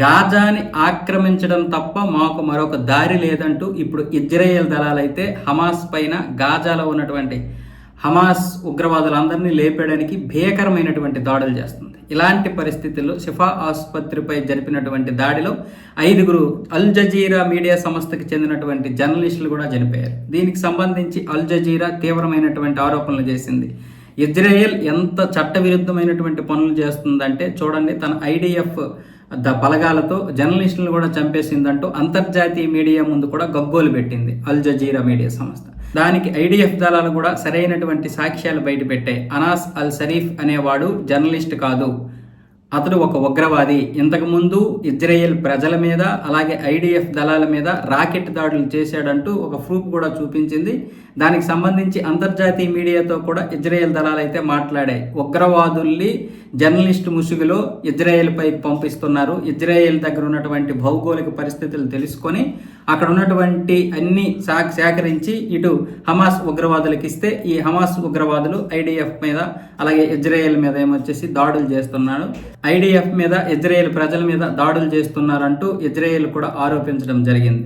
గాజాని ఆక్రమించడం తప్ప మాకు మరొక దారి లేదంటూ ఇప్పుడు ఇజ్రాయేల్ దళాలైతే హమాస్ పైన గాజాలో ఉన్నటువంటి హమాస్ ఉగ్రవాదులందరినీ లేపేయడానికి భీకరమైనటువంటి దాడులు చేస్తుంది. ఇలాంటి పరిస్థితుల్లో షిఫా ఆసుపత్రిపై జరిపినటువంటి దాడిలో ఐదుగురు అల్ జజీరా మీడియా సంస్థకి చెందినటువంటి జర్నలిస్టులు కూడా చనిపోయారు. దీనికి సంబంధించి అల్ జజీరా తీవ్రమైనటువంటి ఆరోపణలు చేసింది. ఇజ్రాయెల్ ఎంత చట్టవిరుద్ధమైనటువంటి పనులు చేస్తుందంటే చూడండి తన ఐడిఎఫ్ ద బలగాలతో జర్నలిస్టులను కూడా చంపేసిందంటూ అంతర్జాతీయ మీడియా ముందు కూడా గగ్గోలు పెట్టింది అల్ జజీరా మీడియా సంస్థ. దానికి ఐడిఎఫ్ దళాలు కూడా సరైనటువంటి సాక్ష్యాలు బయటపెట్టాయి అనాస్ అల్ షరీఫ్ అనేవాడు జర్నలిస్ట్ కాదు. అతడు ఒక ఉగ్రవాది. ఇంతకుముందు ఇజ్రాయెల్ ప్రజల మీద అలాగే ఐడిఎఫ్ దళాల మీద రాకెట్ దాడులు చేశాడంటూ ఒక ప్రూఫ్ కూడా చూపించింది. దానికి సంబంధించి అంతర్జాతీయ మీడియాతో కూడా ఇజ్రాయెల్ దళాలు అయితే మాట్లాడాయి. ఉగ్రవాదుల్ని జర్నలిస్ట్ ముసుగులో ఇజ్రాయెల్పై పంపిస్తున్నారు. ఇజ్రాయెల్ దగ్గర ఉన్నటువంటి భౌగోళిక పరిస్థితులు తెలుసుకొని అక్కడ ఉన్నటువంటి అన్ని సా- సేకరించి ఇటు హమాస్ ఉగ్రవాదులకు ఇస్తే ఈ హమాస్ ఉగ్రవాదులు ఐడిఎఫ్ మీద అలాగే ఇజ్రాయెల్ మీద ఏమొచ్చేసి దాడులు చేస్తున్నారు. ఐడిఎఫ్ మీద ఇజ్రాయెల్ ప్రజల మీద దాడులు చేస్తున్నారంటూ ఇజ్రాయెల్ కూడా ఆరోపించడం జరిగింది.